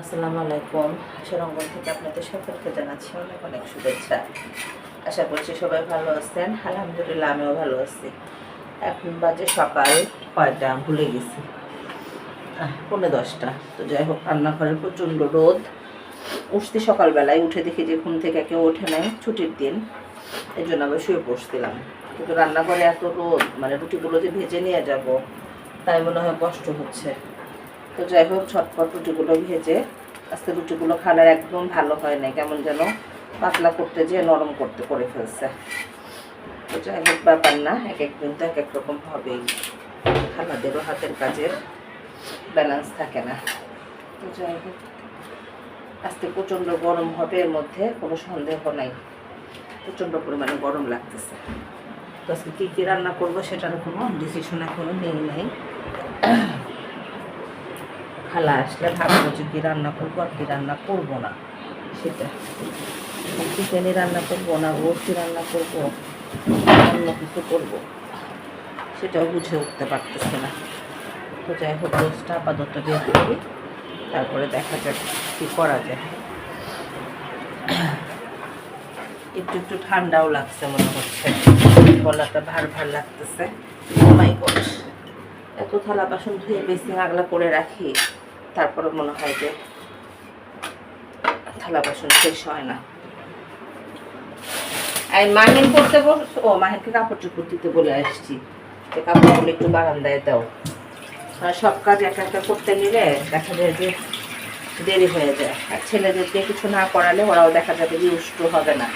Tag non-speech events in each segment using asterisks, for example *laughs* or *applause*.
আসসালামু আলাইকুম। আশারঙ্গন থেকে আপনাদের সকলকে জানাচ্ছি অনেক অনেক শুভেচ্ছা। আশা করছি সবাই ভালো আছেন। আলহামদুলিল্লাহ, আমিও ভালো আছি। এখন বাজে সকাল কয়টা? ভুলে গেছি। পৌনে দশটা। তো যাই হোক, রান্নাঘরে প্রচণ্ড রোদ। উঠতে সকালবেলায়, উঠে দেখি যে ঘুম থেকে কেউ ওঠে নাই, ছুটির দিন। এই জন্য আবার শুয়ে পড়ছিলাম। কিন্তু রান্নাঘরে এত রোদ মানে রুটিগুলো যে ভেজে নিয়ে যাব, তাই মনে হয় কষ্ট হচ্ছে। তো যাই হোক ছটপট রুটিগুলো ভেজে আজকে রুটিগুলো খালার একদম ভালো হয় না কেমন যেন পাতলা করতে যেয়ে নরম করতে করে ফেলছে। তো যাই হোক, ব্যাপার না, এক একদিন তো এক এক রকম হবেই। খালাদেরও হাতের কাজের ব্যালেন্স থাকে না। তো যাই হোক, আজকে প্রচণ্ড গরম হবে, এর মধ্যে কোনো সন্দেহ নাই। প্রচণ্ড পরিমাণে গরম লাগতেছে। তো আজকে কী কী রান্না করব সেটার কোনো ডিসিশন এখনও নেই নাই। খালা আসলে ভাববো যে কী রান্না করব আর কী রান্না করব না। সেটা। চিকেনই রান্না করব না রোস্টি রান্না করব, অন্য কিছু করব, সেটাও বুঝে উঠতে পারতেছে না। তো যাই হোক রোস্টটা আপাতত বের করি তারপরে দেখা যাক কী করা যায়। একটু একটু ঠান্ডাও লাগছে মনে হচ্ছে। গলাটা ভার ভার লাগতেছে। এত থালা বাসন ধুয়ে বেশি আগলা করে রাখি। তারপরে মনে হয় যে থালা বাসন শেষ হয় না। আর মাহিন করতে বস, ও মাহিনকে কাপড় চোপড় দিতে বলে আসছি। যে কাপড়গুলো একটু বারান্দায় দাও। সব কাজ একা একা করতে নিলে দেখা যায় যে দেরি হয়ে যায়। আর ছেলেদেরকে কিছু না করালে ওরাও দেখা যাবে যে উষ্ট হবে না।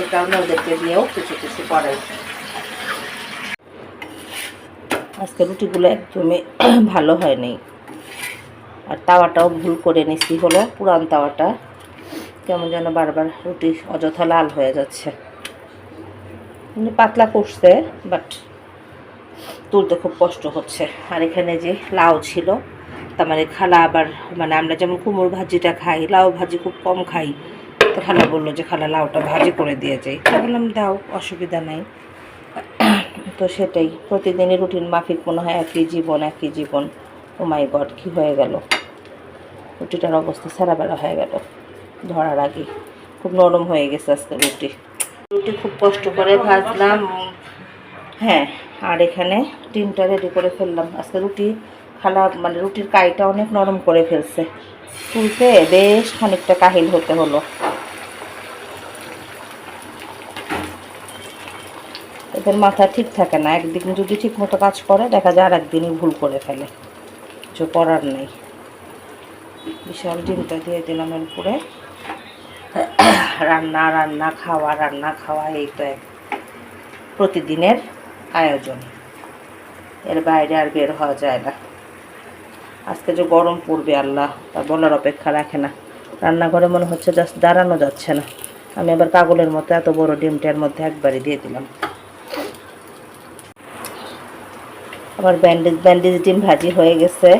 এই কারণে ওদেরকে দিয়েও কিছু কিছু করাই। আজকে রুটিগুলো একদমই ভালো হয়নি। আর তাওয়াটাও ভুল করে নিছি, হলো পুরান তাওয়াটা। কেমন যেন বারবার রুটি অযথা লাল হয়ে যাচ্ছে। এমনি পাতলা করছে বাট তুলতে খুব কষ্ট হচ্ছে। আর এখানে যে লাউ ছিল, তার মানে খালা আবার মানে আমরা যেমন কুমড়ো ভাজিটা খাই, লাউ ভাজি খুব কম খাই, তো খালা বলল যে খালা লাউটা ভাজি করে দিয়ে যাই। তা বললাম, দাও, অসুবিধা নাই। তো সেটাই, প্রতিদিনই রুটিন মাফিক মনে হয় একই জীবন একই জীবন। ও মাই গড, কী হয়ে গেল? রুটিটার অবস্থা সারা বেলা হয়ে গেল। ধরার আগে। খুব নরম হয়ে গেছে আজকে রুটি। রুটি খুব কষ্ট করে ভাজলাম। হ্যাঁ আর এখানে ডিমটা রেডি করে ফেললাম। আজকে রুটি খালা মানে রুটির কাইটা অনেক নরম করে ফেলছে। তুলতে বেশ খানিকটা কাহিল হতে হলো। এদের মাথা ঠিক থাকে না। একদিন যদি ঠিক মতো কাজ করে, দেখা যায় আর একদিনই ভুল করে ফেলে। কিছু করার নেই। বিশাল ডিমটা দিয়ে দিলাম এর উপরে রান্না রান্না, খাওয়া রান্না, খাওয়া, এই তো এক প্রতিদিনের আয়োজন। এর বাইরে আর বের হওয়া যায় না। আজকে যে গরম পড়বে আল্লাহ, তা বলার অপেক্ষা রাখে না। রান্নাঘরে মনে হচ্ছে জাস্ট দাঁড়ানো যাচ্ছে না। আমি আবার কাগলের মতো এত বড় ডিমটার মধ্যে একবারই দিয়ে দিলাম। আমার ব্যান্ডেজ ব্যান্ডেজ ডিম ভাজি হয়ে গেছে।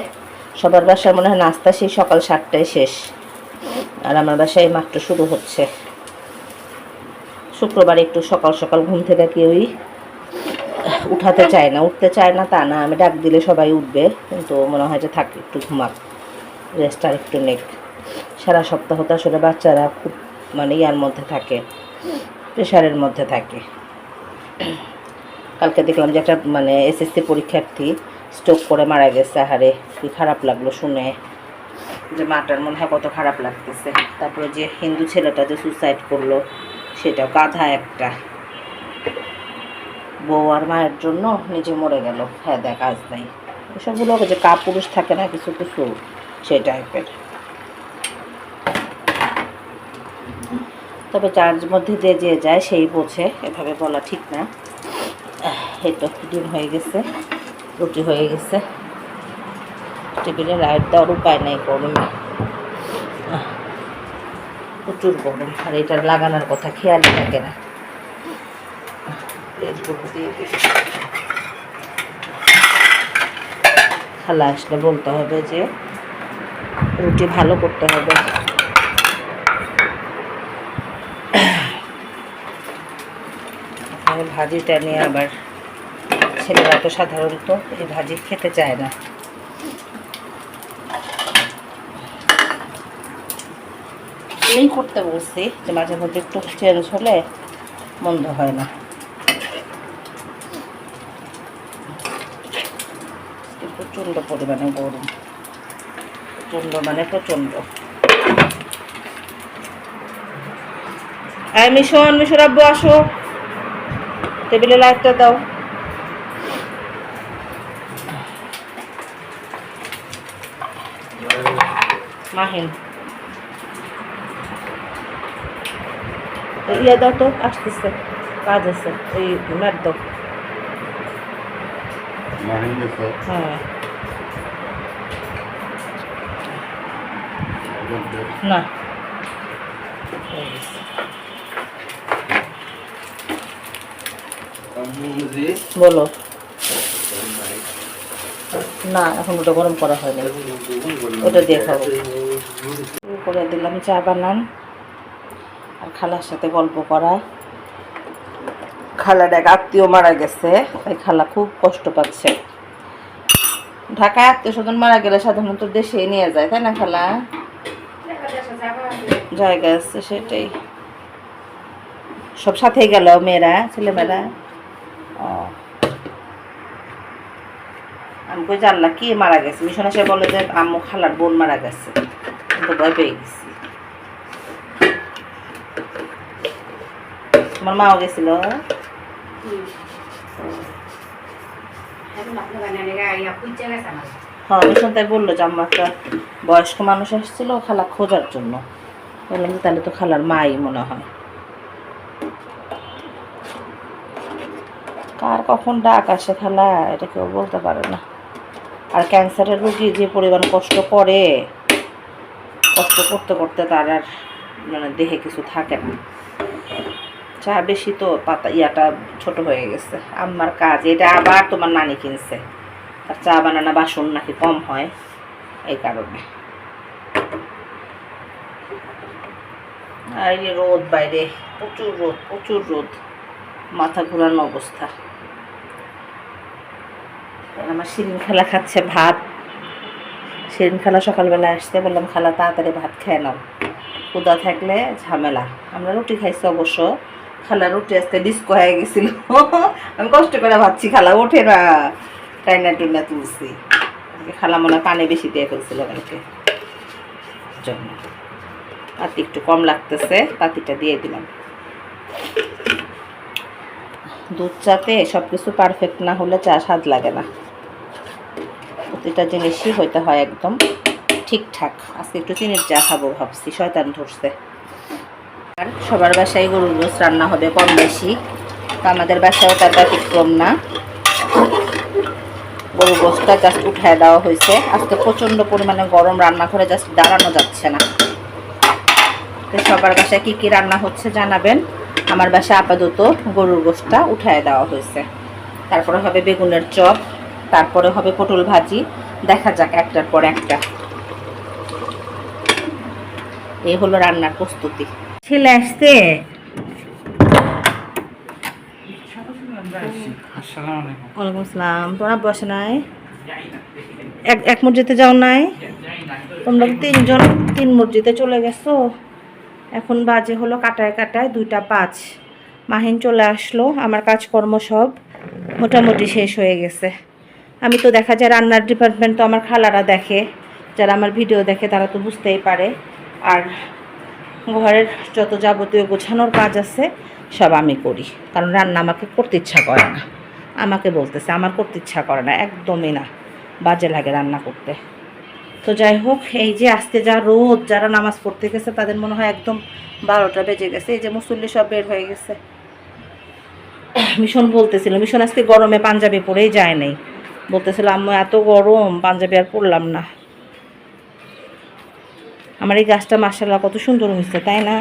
সবার বাসায় মনে হয় নাস্তা সেই সকাল সাতটায় শেষ। আর আমার বাসায় মাত্র শুরু হচ্ছে। শুক্রবার একটু সকাল সকাল ঘুম থেকে কেউই উঠাতে চায় না, উঠতে চায় না, তা না, আমি ডাক দিলে সবাই উঠবে, কিন্তু মনে হয় যে থাক, একটু ঘুমাক রেস্ট আর একটু নেক। সারা সপ্তাহ তো আসলে বাচ্চারা খুব মানে ইয়ার মধ্যে থাকে প্রেশারের মধ্যে থাকে। কালকে দেখলাম যে একটা মানে এসএসসি পরীক্ষার্থী স্ট্রোক করে মারা গেছে, আহারে, কি খারাপ লাগল শুনে। যে মাটার মনে হয় কত খারাপ লাগতেছে। তারপরে যে হিন্দু ছেলেটা যে সুসাইড করল, সেটাও গাধা একটা। বউ আর মায়ের জন্য নিজে মরে গেল। হ্যাঁ দেখ, আজ নাই। এসবগুলো যে কাপুরুষ থাকে না, কিছু কিছু, সেই টাইপের তবে যার মধ্যে যে যে যায়, সেই বোঝে। এভাবে বলা ঠিক না। এই তো ডিম হয়ে গেছে। রুটি হয়ে গেছে। টেবিলে লাইট দেওয়ার উপায় নেই গরমে। প্রচুর গরম, আর এটার লাগানোর কথা খেয়ালই থাকে না। খালা আসলে বলতে হবে যে, রুটি ভালো করতে হবে। ভাজিটা নিয়ে আবার ছেলেরা তো সাধারণত এই ভাজি খেতে চায় না। এই করতে বলছি যে মাঝে মধ্যে একটু চেঞ্জ হলে মন্দ হয় না। প্রচণ্ড পরিমাণে গরম। প্রচণ্ড মানে প্রচণ্ড। এই মিশন মিশন আব্বু, আসো। টেবিলে লাইটটা দাও। মাহিন। ইয়ে দাও তো আসতেছে কাজ আছে ওই ম্যাট দাও হ্যাঁ। না। বলো। না এখন ওটা গরম করা হয়নি। ওটা দিয়ে খাব। করে দিলাম, চা বানান আর খালার সাথে গল্প করা। খালার এক আত্মীয় মারা গেছে, তাই খালা খুব কষ্ট পাচ্ছে। ঢাকায় আত্মীয় স্বজন মারা গেলে সাধারণত দেশে নিয়ে যায়, তাই না খালা? জায়গা আছে সেটাই। সব সাথেই গেল মেয়েরা, ছেলেমেয়েরা? ও। আমি কই, জানলা কি মারা গেছে? মিশন এসে বলে যে আম্মু খালার বোন মারা গেছে। তো ভয় পেয়ে গেছি তোমার মাও গেছিল হ্যাঁ মিশন তাই বলল যে আম্মা একটা বয়স্ক মানুষ আসছিল খালা খোঁজার জন্য। বললাম যে তাহলে তো খালার মাই মনে হয়। কার কখন ডাক আসে খালা এটা কেউ বলতে পারে না। আর ক্যান্সারের রোগী যে পরিমাণ কষ্ট করে কষ্ট করতে করতে তার আর মানে দেহে কিছু থাকে না। চা বেশি তো পাতা ইয়াটা ছোট হয়ে গেছে। আমার কাজ, এটা আবার তোমার নানি কিনছে। আর চা বানানো বাসন নাকি কম হয় এই কারণে। আর এই রোদ বাইরে, প্রচুর রোদ প্রচুর রোদ। মাথা ঘোরানো অবস্থা। আমার শিরিন খেলা খাচ্ছে ভাত। শিরিন খালা সকালবেলা আসতে বললাম, খালা, তাড়াতাড়ি ভাত খেয়ে নাও। ক্ষুদা থাকলে ঝামেলা। আমরা রুটি খাইছি অবশ্য। খালা রুটি আসতে ডিস্কো হয়ে গেছিল। *laughs* আমি কষ্ট করে ভাবছি, খালা, ওঠে না টাইনা টুইনা তুলছি। খালা মনে পানি বেশি দিয়ে ফেলছিল কালকে। জন্য। পাতি একটু কম লাগতেছে, পাতিটা দিয়ে দিলাম। দুধ চাতে সব কিছু পারফেক্ট না হলে চা স্বাদ লাগে না। প্রতিটা জিনিসই হইতে হয় একদম ঠিকঠাক। আজকে একটু চিনির চা খাব ভাবছি, শয়তান ধরছে। আর সবার বাসায় গরুর গোস রান্না হবে কম বেশি, তো আমাদের বাসায়ও তার ব্যতিক্রম না। গরুর গোসটা জাস্ট উঠায় দেওয়া হয়েছে। আজকে প্রচণ্ড পরিমাণে গরম রান্না করে জাস্ট দাঁড়ানো যাচ্ছে না। তো সবার বাসায় কী কী রান্না হচ্ছে জানাবেন? আমার বাসায় আপাতত গরুর গোসটা উঠায় দেওয়া হয়েছে। তারপরে হবে বেগুনের চপ তারপরে হবে পটল ভাজি। দেখা যাক একটার পর একটা। এই হলো রান্নার প্রস্তুতি। ছেলে আসছে? এক যাও নাই? তিনজন, তিন চলে গেছো। এখন বাজে হলো কাটায় কাটায় দুইটা পাঁচ। মাহিন চলে আসলো। আমার কাজকর্ম সব মোটামুটি শেষ হয়ে গেছে। আমি তো দেখা যায় রান্নার ডিপার্টমেন্ট তো আমার খালারা দেখে। যারা আমার ভিডিও দেখে তারা তো বুঝতেই পারে। আর ঘরের যত যাবতীয় গোছানোর কাজ আছে, সব আমি করি। কারণ রান্না আমাকে করতে ইচ্ছা করে না। আমাকে বলতেছে, আমার করতে ইচ্ছা করে না, একদমই না। বাজে লাগে রান্না করতে। তো যাই হোক, এই যে আজকে যা রোদ, যারা নামাজ পড়তে গেছে, তাদের মনে হয় একদম বারোটা বেজে গেছে। এই যে মুসল্লি সব বের হয়ে গেছে। মিশন বলতেছিল, মিশন আজকে গরমে পাঞ্জাবি পরেই যায় নাই। বলতেছিল এত গরম, পাঞ্জাবি আর পরলাম না। আমার এই গাছটা মার্শাল্লাহ কত সুন্দর হয়েছে, তাই না?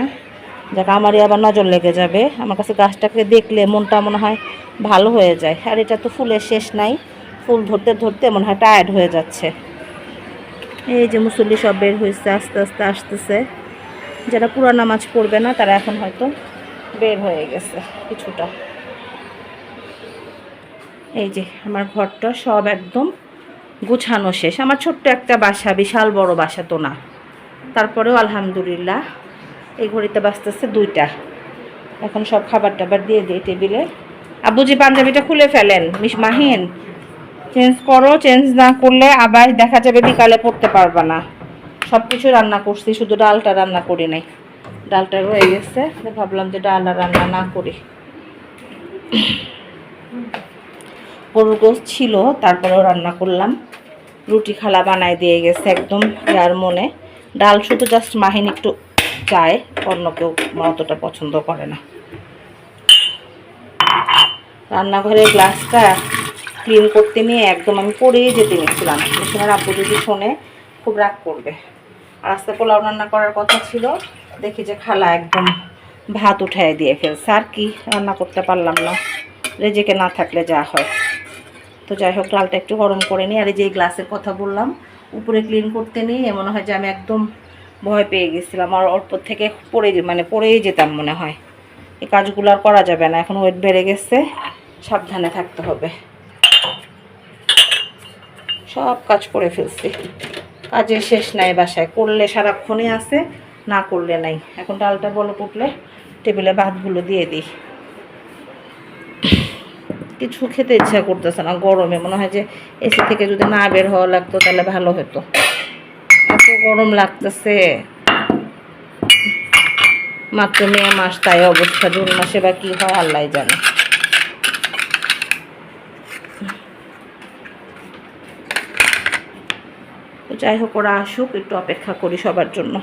যাক, আমারই আবার নজর লেগে যাবে। আমার কাছে গাছটাকে দেখলে মনটা মনে হয় ভালো হয়ে যায়। আর এটা তো ফুলের শেষ নাই। ফুল ধরতে ধরতে মনে হয় টায়ার্ড হয়ে যাচ্ছে। এই যে মুসল্লি সব বের হয়েছে, আস্তে আস্তে আসতেছে। যারা পুরো নামাজ পড়বে না, তারা এখন হয়তো বের হয়ে গেছে কিছুটা। এই যে আমার ঘরটা সব একদম গুছানো শেষ। আমার ছোট্ট একটা বাসা, বিশাল বড় বাসা তো না। তারপরেও আলহামদুলিল্লাহ এই ঘড়িতে বাজতেছে দুইটা। এখন সব খাবার টাবার দিয়ে দিই টেবিলে। আবুজি পাঞ্জাবিটা খুলে ফেলেন, মিস মাহিন, চেঞ্জ করো, চেঞ্জ না করলে আবার দেখা যাবে বিকালে পড়তে পারবা না। সব কিছু রান্না করছি, শুধু ডালটা রান্না করি নাই। ডালটা রয়ে গেছে ভাবলাম যে ডাল আর রান্না না করি। গরুর গোস ছিল, তারপরেও রান্না করলাম। রুটি খালা বানায় দিয়ে গেছে একদম যার মনে। ডাল শুধু জাস্ট মাহিন একটু চায়, অন্য কেউ অতটা পছন্দ করে না। রান্নাঘরের গ্লাসটা ক্লিন করতে নিয়ে একদম আমি পড়েই যেতে নিচ্ছিলাম। সময় আব্বু যদি শোনে, খুব রাগ করবে। আর আস্তে পোলাও রান্না করার কথা ছিল, দেখি যে খালা একদম ভাত উঠায় দিয়ে ফেলছে। আর কি রান্না করতে পারলাম না। রেজেকে না থাকলে যা হয়। তো যাই হোক ডালটা একটু গরম করে নিই। আর এই যে গ্লাসের কথা বললাম, উপরে ক্লিন করতে নিয়ে মনে হয় যে আমি একদম ভয় পেয়ে গেছিলাম। আর অল্প থেকে পড়ে মানে পড়েই যেতাম মনে হয়। এই কাজগুলো আর করা যাবে না, এখন ওয়েট বেড়ে গেছে, সাবধানে থাকতে হবে। সব কাজ করে ফেলছি। কাজের শেষ নাই বাসায়, করলে সারাক্ষণই আছে, না করলে নাই। এখন ডালটা বলো উঠলে টেবিলে ভাতগুলো দিয়ে দিই। কিছু খেতে ইচ্ছা করতেছে না, গরমে। মনে হয় যে এসি থেকে যদি না বের হওয়া লাগতো, তাহলে ভালো হতো। এত গরম লাগতেছে। মাত্র মে মাস, তাই অবস্থা। জুন মাসে বা কি হয়, আল্লাহ জানে। যাই হোক, ওরা আসুক, একটু অপেক্ষা করি সবার জন্য।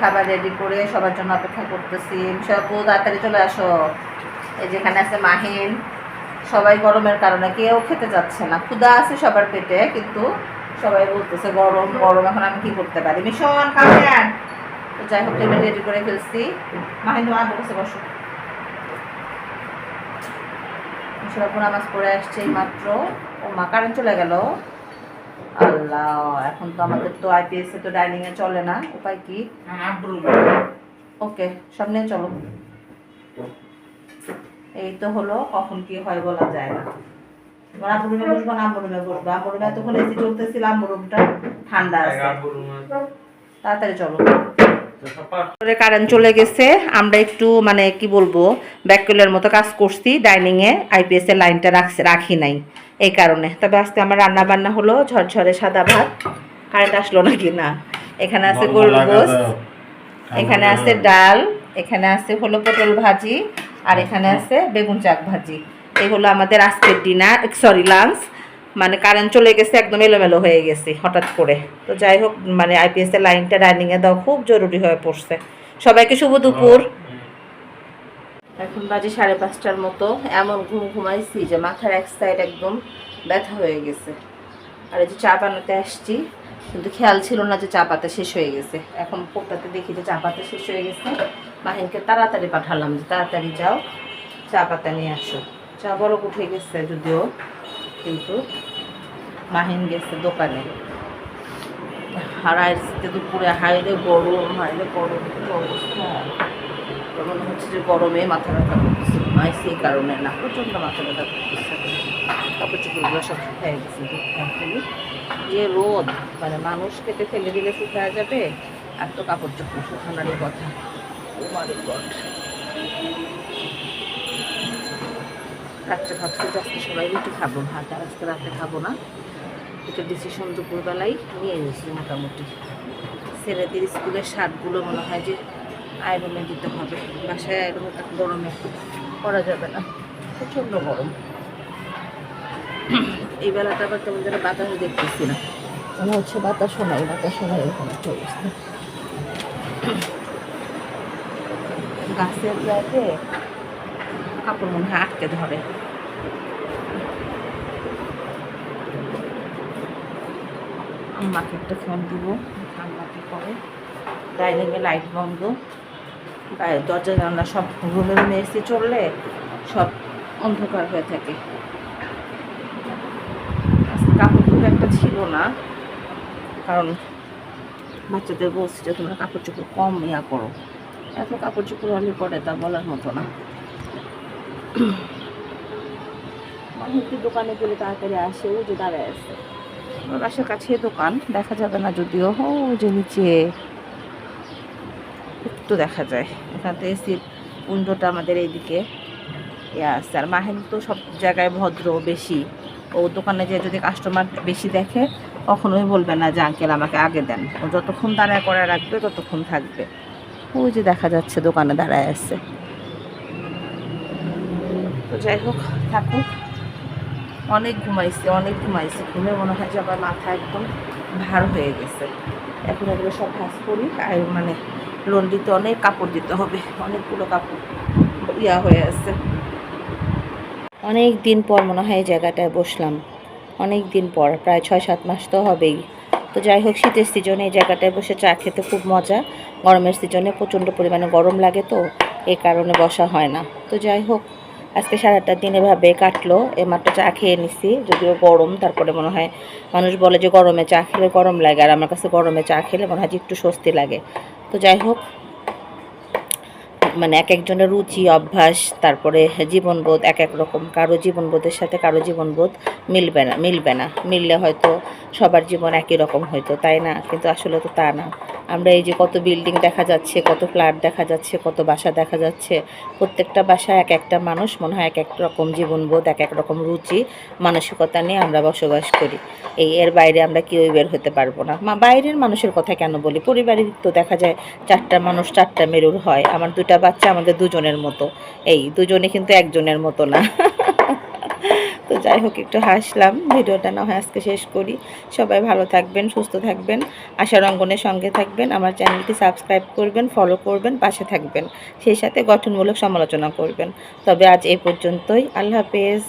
খাবার রেডি করে সবার জন্য অপেক্ষা করতেছি। সব তাড়াতাড়ি চলে আসো। এই যেখানে আছে মাহিন সবাই গরমের কারণে কেউ খেতে যাচ্ছে না। ক্ষুদা আছে সবার পেটে কিন্তু সবাই বলতেছে গরম গরম এখন আমি কি করতে পারি? মিশন খাবেন। তো যাই হোক টেবিল রেডি করে ফেলছি। মাহিন তোমার বসে বসো। মিশরাপু নামাজ পড়ে আসছে এই মাত্র। ও মা কারেন্ট চলে গেল। আল্লাহ এখন তো আমাদের তো আইপিএস এ তো ডাইনিং এ চলে না। উপায় কি? ওকে সামনে চলো। এই তো হলো কখন কি হয় বলা যায় না। এবার আম্বু রুমে বসবো না আম্বু রুমে বসবো। আম্বু রুমে এতক্ষণ এসি চলতেছিল আম্বু রুমটা ঠান্ডা আছে। তাড়াতাড়ি চলো। কারেন্ট চলে গেছে আমরা একটু মানে কি বলব ব্যাককুলের মতো কাজ করছি ডাইনিং এ আইপিএস এর লাইনটা রাখছি রাখি নাই এই কারণে। তবে আজকে আমার রান্না বান্না হলো ঝরঝরে সাদা ভাত। কারেন্ট আসলো নাকি? না। এখানে আছে গোস এখানে আছে ডাল এখানে আছে হলো পটল ভাজি আর এখানে আছে বেগুন চাক ভাজি। এগুলো আমাদের আজকের ডিনার সরি লাঞ্চ মানে কারেন্ট চলে গেছে একদম এলোমেলো হয়ে গেছে হঠাৎ করে। তো যাই হোক মানে আইপিএস এর লাইনটা ডাইনিংয়ে দেওয়া খুব জরুরি হয়ে পড়ছে। সবাইকে শুভ দুপুর। এখন বাজে সাড়ে পাঁচটার মতো। এমন ঘুম ঘুমাইছি যে মাথার এক সাইড একদম ব্যথা হয়ে গেছে। আর এই যে চা বানাতে আসছি কিন্তু খেয়াল ছিল না যে চা পাতা শেষ হয়ে গেছে। এখন পোটাতে দেখি যে চা পাতা শেষ হয়ে গেছে। মাহিনকে তাড়াতাড়ি পাঠালাম যে তাড়াতাড়ি যাও চা পাতা নিয়ে আসো। চা বড় উঠে গেছে যদিও, কিন্তু মাহিন গেছে দোকানে। আজকে দুপুরে হাইরে গরম হাইরে গরম অবস্থা? মনে হচ্ছে যে গরমে মাথা ব্যথা করতেছে। নয় সেই কারণে না, প্রচণ্ড মাথা ব্যথা করতেছে। কাপড় চোপড়গুলো সব শুকায় গেছে যে রোদ মানে মানুষ খেতে ফেলে দিলে শুকায় যাবে, আর তো কাপড় চোপড় শুকানোরই কথা। ও মারি গড রাত্রে ভাবছি যে আজকে সবাই রুটি খাব, ভাত আর আজকে রাতে খাব না। এটা ডিসিশন দুপুরবেলায় নিয়ে নিয়েছি মোটামুটি। ছেলেদের স্কুলের শার্টগুলো মনে হয় যে আয়রনে দিতে হবে। বাসায় আয়রনে গরমে করা যাবে না, প্রচণ্ড গরম। এই বেলাটা আবার তেমন যেন বাতাস দেখতেছি না। মনে হচ্ছে বাতাসও নাই বাতাসও নাই, এরকম একটা অবস্থা। গাছের গায়ে কাপড় মনে হয় আটকে ধরে আম্মাকে একটা ফোন দিব আম্মাকে করে ডাইনিংয়ে লাইট বন্ধ দরজা জানলা সব রুমে রুমে এসে চললে সব অন্ধকার হয়ে থাকে কাপড় খুব একটা ছিল না কারণ বাচ্চাদের বলছি যে তোমরা কাপড় চোপড় কম ইয়া করো এত কাপড় চোপড় হলে পরে তা বলার মতো না। একটু দোকানে গেলে তাড়াতাড়ি আসে ও যে দাঁড়ায় আছে। বাসার কাছে দোকান, দেখা যাবে না যদিও। যে নিচে একটু দেখা যায়। এখান থেকে এসির উইন্ডোটা আমাদের এইদিকে ইয়ে আছে। আর মাহিন তো সব জায়গায় ভদ্র, বেশি। ও দোকানে যে যদি কাস্টমার বেশি দেখে, কখনোই বলবে না যে আঙ্কেল আমাকে আগে দেন। ও যতক্ষণ দাঁড়ায় করে রাখবে, ততক্ষণ থাকবে। ওই যে দেখা যাচ্ছে দোকানে দাঁড়ায় আছে। তো যাই হোক, থাকুক। অনেক ঘুমাইছে অনেক ঘুমাইছে। ঘুমে মনে হয় যে আবার মাথা একদম ভার হয়ে গেছে। এখন এগুলো সব ভাজ করি, আর মানে লন্ডিতে অনেক কাপড় দিতে হবে, অনেকগুলো কাপড় ইয়া হয়ে আছে। অনেক দিন পর মনে হয় জায়গাটায় বসলাম। অনেক দিন পর, প্রায় ছয় সাত মাস তো হবেই। তো যাই হোক, শীতের সিজনে এই জায়গাটায় বসে চা খেতে খুব মজা। গরমের সিজনে প্রচণ্ড পরিমাণে গরম লাগে তো এই কারণে বসা হয় না। তো যাই হোক, আজকে সারাটা দিন এভাবে কাটলো এমাত্র চা খেয়ে নিছি, যদিও গরম, তারপরে মনে হয় মানুষ বলে যে গরমে চা খেলে গরম লাগে, আর আমার কাছে গরমে চা খেলে মনে হয় যে একটু স্বস্তি লাগে। তো যাই হোক মানে এক একজনের রুচি, অভ্যাস, তারপরে জীবনবোধ, এক এক রকম। কারও জীবনবোধের সাথে কারও জীবনবোধ মিলবে না মিলবে না। মিললে হয়তো সবার জীবন একই রকম হয়তো তাই না? কিন্তু আসলে তো তা না। আমরা এই যে কত বিল্ডিং দেখা যাচ্ছে, কত ফ্ল্যাট দেখা যাচ্ছে, কত বাসা দেখা যাচ্ছে, প্রত্যেকটা বাসায় এক একটা মানুষ, মনে হয় এক এক রকম জীবনবোধ, এক এক রকম রুচি, মানসিকতা নিয়ে আমরা বসবাস করি। এই এর বাইরে আমরা কেউই বের হতে পারব না। মা, বাইরের মানুষের কথা কেন বলি? পরিবারের তো দেখা যায়, চারটা মানুষ চারটা মেরুর হয়। আমার দুটা বাচ্চা আমাদের দুজনের মতো। এই, দুজনে কিন্তু একজনের মতো না। *laughs* তো যাই হোক, একটু হাসলাম। ভিডিওটা না হয় আজকে শেষ করি। সবাই ভালো থাকবেন, সুস্থ থাকবেন। আশার অঙ্গনের সঙ্গে থাকবেন। আমার চ্যানেলটি সাবস্ক্রাইব করবেন ফলো করবেন, পাশে থাকবেন। সেই সাথে গঠনমূলক সমালোচনা করবেন। তবে আজ এই পর্যন্তই। আল্লাহ হাফেজ।